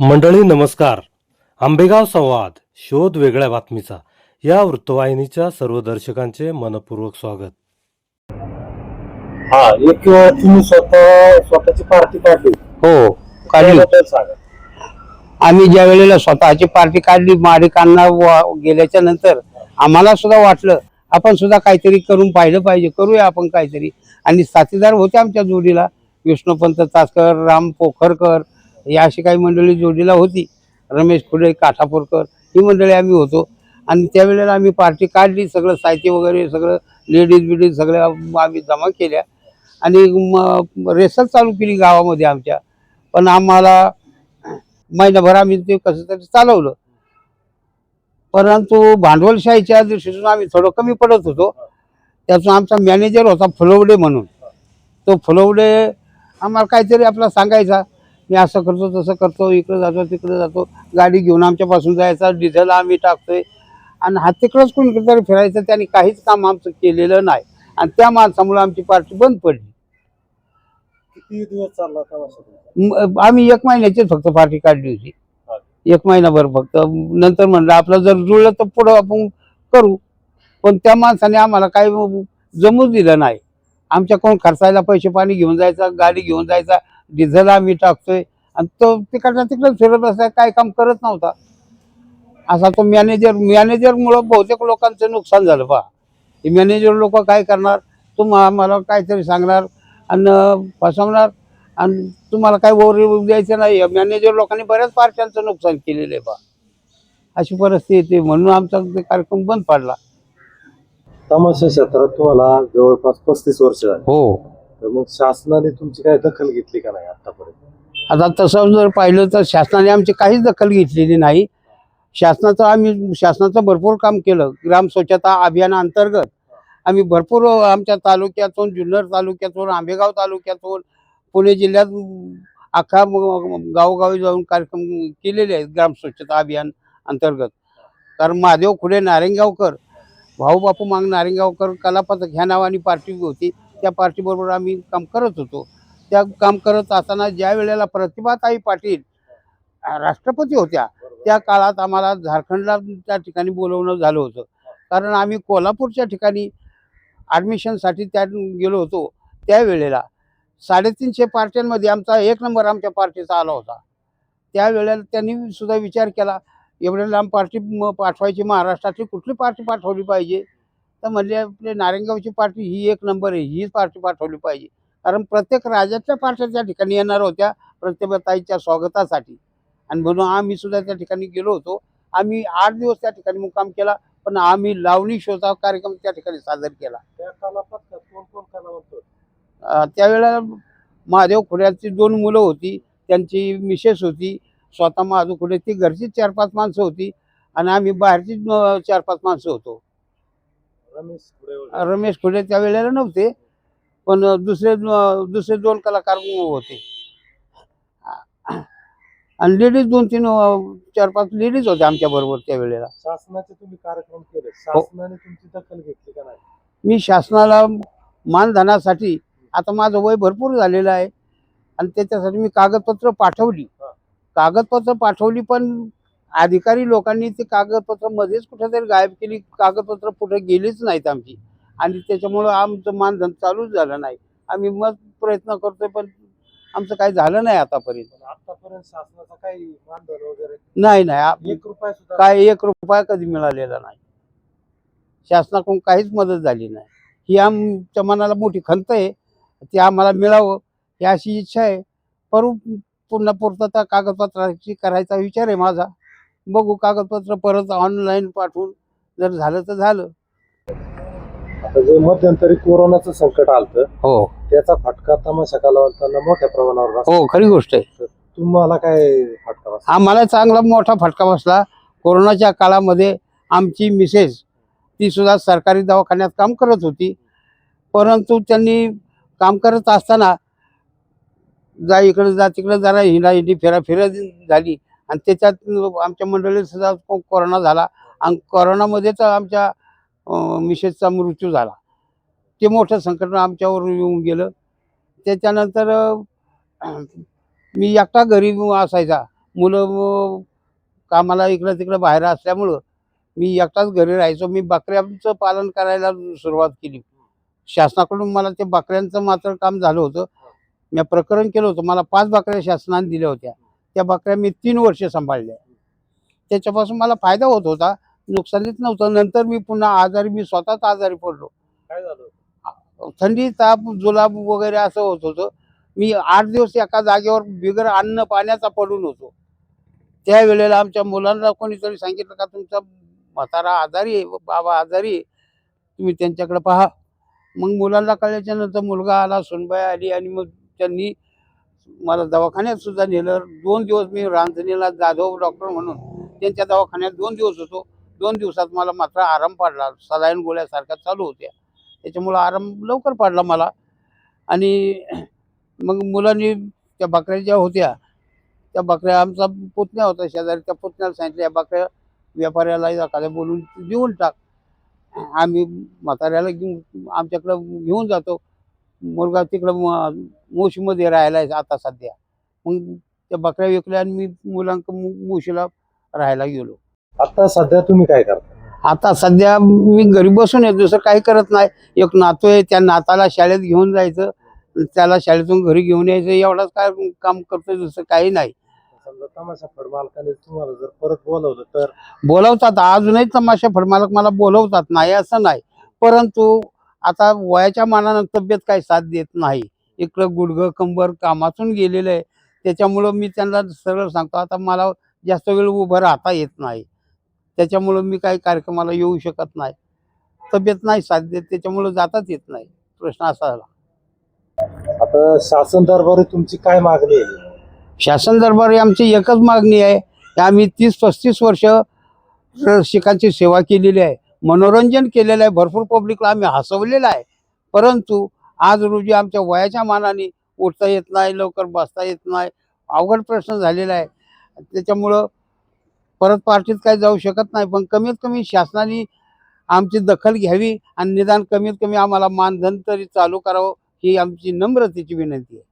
मंडळी नमस्कार. आंबेगाव संवाद शोध वेगळ्या बातमीचा. या वृत्तवाहिनीच्या सर्व दर्शकांचे मनपूर्वक स्वागत. हा एक तुम्ही स्वतः स्वतःची पार्टी काढली. हो काढली. आम्ही ज्या वेळेला स्वतःची पार्टी काढली माडिकांना वा- गेल्याच्यानंतर आम्हाला सुद्धा वाटलं आपण सुद्धा काहीतरी करून पाहिलं पाहिजे करूया आपण काहीतरी. आणि साथीदार होते आमच्या जोडीला विष्णुपंत तासकर राम पोखरकर या अशी काही मंडळी जोडीला होती. रमेश खुडे काठापूरकर ही मंडळी आम्ही होतो. आणि त्यावेळेला आम्ही पार्टी काढली सगळं साहित्य वगैरे सगळं लेडीज बिडीज सगळ्या आम्ही जमा केल्या. आणि म रेसल चालू केली गावामध्ये आमच्या. पण आम्हाला महिनाभर आम्ही ते कसं तरी चालवलं. परंतु भांडवलशाहीच्या दृष्टीतून आम्ही थोडं कमी पडत होतो. त्यातून आमचा मॅनेजर होता फुलवडे म्हणून. तो फुलवडे आम्हाला काहीतरी आपला सांगायचा. मी असं करतो तसं करतो इकडे जातो तिकडे जातो. गाडी घेऊन आमच्यापासून जायचा डिझेल आम्ही टाकतोय. आणि हा तिकडंच कुणीकडे फिरायचं त्याने काहीच काम आमचं केलेलं नाही. आणि त्या माणसामुळे आमची पार्टी बंद पडली. किती दिवस चालला? म- आम्ही एक महिन्याची फक्त पार्टी काढली होती. एक महिनाभर फक्त. नंतर म्हणलं आपलं जर जुळलं तर पुढं आपण करू. पण त्या माणसाने आम्हाला काही जमूच दिलं नाही. आमच्याकडून खर्चायला पैसे पाणी घेऊन जायचा गाडी घेऊन जायचा. डिझेल आम्ही टाकतोय. आणि तो तिकडच्या तिकडे फिरत असाय काय काम करत नव्हता. असा तो मॅनेजर मॅनेजरमुळं बहुतेक लोकांचं नुकसान झालं पहा. हे मॅनेजर लोक काय करणार? तुम आम्हाला काहीतरी सांगणार आणि फसवणार आणि तुम्हाला काय वर द्यायचं नाही. मॅनेजर लोकांनी बऱ्याच पार्ट्यांचं नुकसान केलेलं आहे बा अशी परिस्थिती येते. म्हणून आमचा ते कार्यक्रम बंद पडला. तमाशा क्षेत्रात तुम्हाला जवळपास पस्तीस वर्ष झाली. हो. तर मग शासनाने तुमची काय दखल घेतली का नाही आतापर्यंत? आता तसं जर पाहिलं तर शासनाने आमची काहीच दखल घेतलेली नाही. शासनाचं आम्ही शासनाचं भरपूर काम केलं. ग्राम स्वच्छता अभियानाअंतर्गत आम्ही भरपूर आमच्या तालुक्यातून जुन्नर तालुक्यातून आंबेगाव तालुक्यातून पुणे जिल्ह्यात अख्खा गावोगावी जाऊन कार्यक्रम केलेले आहेत ग्राम स्वच्छता अभियान अंतर्गत. कारण महादेव खुले नारेंगावकर भाऊ बापू मांग नारेंगावकर कलापथक ह्या नावाने पार्टी होती. त्या पार्टीबरोबर आम्ही काम करत होतो. त्या काम करत असताना ज्या वेळेला प्रतिभाताई पाटील राष्ट्रपती होत्या त्या काळात आम्हाला झारखंडला त्या ठिकाणी बोलवणं झालं होतं. कारण आम्ही कोल्हापूरच्या ठिकाणी ॲडमिशनसाठी त्या गेलो होतो. त्यावेळेला साडेतीनशे पार्ट्यांमध्ये आमचा एक नंबर आमच्या पार्टीचा आला होता. त्यावेळेला त्यांनी सुद्धा विचार केला एवढ्या लांब पार्टी म- पाठवायची महाराष्ट्रातली कुठली पार्टी पाठवली पाहिजे? तर म्हणले आपले नारायणगावची पार्टी ही एक नंबर आहे हीच पार्टी पाठवली पाहिजे. कारण प्रत्येक राज्यातल्या पार्ट्या त्या ठिकाणी येणार होत्या प्रतिभाताईच्या स्वागतासाठी. आणि म्हणून आम्ही सुद्धा त्या ठिकाणी गेलो होतो. आम्ही आठ दिवस त्या ठिकाणी मुक्काम केला पण आम्ही लावणी शोचा कार्यक्रम त्या ठिकाणी सादर केला. त्यावेळेला महादेव खुड्याची दोन मुलं होती त्यांची मिसेस होती स्वतः महादेव खुडे ती घरची चार पाच माणसं होती. आणि आम्ही बाहेरची चार पाच माणसं होतो. रमेश खुडे खुडे त्यावेळेला नव्हते. पण दुसरे दुसरे दोन कलाकार होते. आणि लेडीज दोन तीन चार पाच लेडीज होत्या आमच्या बरोबर त्यावेळेला शासनाचे तुम्ही कार्यक्रम केले. शासनाने तुमची दखल घेतली का नाही? मी शासनाला मानधनासाठी आता माझं वय भरपूर झालेलं आहे. आणि त्याच्यासाठी मी कागदपत्र पाठवली. कागदपत्र पाठवली पण अधिकारी लोकांनी ते कागदपत्र मध्येच कुठेतरी गायब केली कागदपत्र कुठे गेलीच नाहीत आमची. आणि त्याच्यामुळं आमचं मानधन चालूच झालं नाही. आम्ही मग प्रयत्न करतोय पण आमचं काही झालं नाही आतापर्यंत. आतापर्यंत शासनाचा काही मानधन वगैरे नाही नाही. एक रुपया सुद्धा काय एक रुपया कधी मिळालेला नाही. शासनाकडून काहीच मदत झाली नाही. ही आमच्या मनाला मोठी खंत आहे. ती आम्हाला मिळावं ही अशी इच्छा आहे. पर पुन्हा पूर्तता कागदपत्राची करायचा विचार आहे माझा. बघू कागदपत्र परत ऑनलाईन पाठवून. जर झालं तर झालं. आता जे मध्यंतरी कोरोनाचं संकट आलतं हो. त्याचा फटका तमाशा कलावंतांना मोठ्या प्रमाणावर बसला. हो खरी गोष्ट आहे. तुम्हाला काय फटका बसला? आम्हाला चांगला मोठा फटका बसला. कोरोनाच्या काळामध्ये आमची मिसेस ती सुद्धा सरकारी दवाखान्यात काम करत होती. परंतु त्यांनी काम करत असताना जा इकडे जा तिकडे जरा हिंडा हिंडी फेरा फिरा झाली. आणि त्याच्यात आमच्या मंडळीत सुद्धा कोरोना झाला. आणि कोरोनामध्येच आमच्या मिसेसचा मृत्यू झाला. ते मोठं संकट आमच्यावर येऊन गेलं. त्याच्यानंतर मी एकटा घरी असायचा. मुलं कामाला इकडं तिकडं बाहेर असल्यामुळं मी एकटाच घरी राहायचो. मी बकऱ्यांचं पालन करायला सुरुवात केली. शासनाकडून मला ते बकऱ्यांचं मात्र काम झालं होतं. मी प्रकरण केलं होतं. मला पाच बकऱ्या शासनाने दिल्या होत्या. त्या बकऱ्या मी तीन वर्ष सांभाळल्या. त्याच्यापासून मला फायदा होत होता. नुकसानीच नव्हतं. नंतर मी पुन्हा आजारी मी स्वतःच आजारी पडलो. काय झालं थंडी ताप जुलाब वगैरे असं होत होतं. मी आठ दिवस एका जागेवर बिगर अन्न पाण्याचा पडून होतो. त्यावेळेला आमच्या मुलांना कोणीतरी सांगितलं का तुमचा म्हातारा आजारी आहे बाबा आजारी आहे. तुम्ही त्यांच्याकडे पहा. मग मुलांना कळल्याच्या नंतर मुलगा आला सुनबाई आली आणि मग त्यांनी मला दवाखान्यात सुद्धा नेलं. दोन दिवस मी रांजणीला जाधव डॉक्टर म्हणून त्यांच्या दवाखान्यात दोन दिवस होतो. दोन दिवसात मला मात्र आराम पडला. सलाईन गोळ्यासारख्या चालू होत्या. त्याच्यामुळं आराम लवकर पडला मला. आणि मग मुलांनी त्या बकऱ्या ज्या होत्या त्या बकऱ्या आमचा पुतण्या होता शेजारी. त्या पुतण्याला सांगितलं या बकऱ्या व्यापाऱ्याला एखाद्या बोलून देऊन टाक. आम्ही म्हाताऱ्याला घेऊन आमच्याकडं घेऊन जातो. मुलगा तिकडं मोशीमध्ये राहायला आता सध्या. मग त्या बकऱ्या विकल्या आणि मी मुलांक मोशीला राहायला गेलो. आता सध्या तुम्ही काय करता? आता सध्या मी घरी बसून आहे दुसरं काही करत नाही. एक नातू आहे त्या नाताला शाळेत घेऊन जायचं. त्याला शाळेतून घरी घेऊन यायचं एवढंच काय काम करतोय दुसरं काही नाही. समजा तमाशा फड मालकाने तुम्हाला जर परत बोलवलं तर? बोलवतात अजूनही तमाशा फडमालक मला बोलवतात नाही असं नाही. परंतु आता वयाच्या मानानं तब्येत काही साथ देत नाही. इकडं गुडघं कंबर कामातून गेलेलं आहे. त्याच्यामुळं मी त्यांना सरळ सांगतो आता मला जास्त वेळ उभं राहता येत नाही. त्याच्यामुळं मी काही कार्यक्रमाला येऊ शकत नाही. तब्येत नाही साथ देत त्याच्यामुळं जाताच येत नाही. प्रश्न असा झाला. आता शासन दरबारी तुमची काय मागणी आहे? शासन दरबारी आमची एकच मागणी आहे. की आम्ही तीस पस्तीस वर्ष रसिकांची सेवा केलेली आहे. मनोरंजन केलेलं आहे भरपूर पब्लिकला आम्ही हसवलेलं आहे. परंतु आज रोजी आमच्या वयाच्या मानाने उठता येत नाही लवकर बसता येत नाही अवघड प्रश्न झालेला आहे. त्याच्यामुळं परत पार्टीत काही जाऊ शकत नाही पण कमीत कमी शासनाने आमची दखल घ्यावी आणि निदान कमीत कमी आम्हाला मानधन तरी चालू करावं ही आमची नम्रतेची विनंती आहे.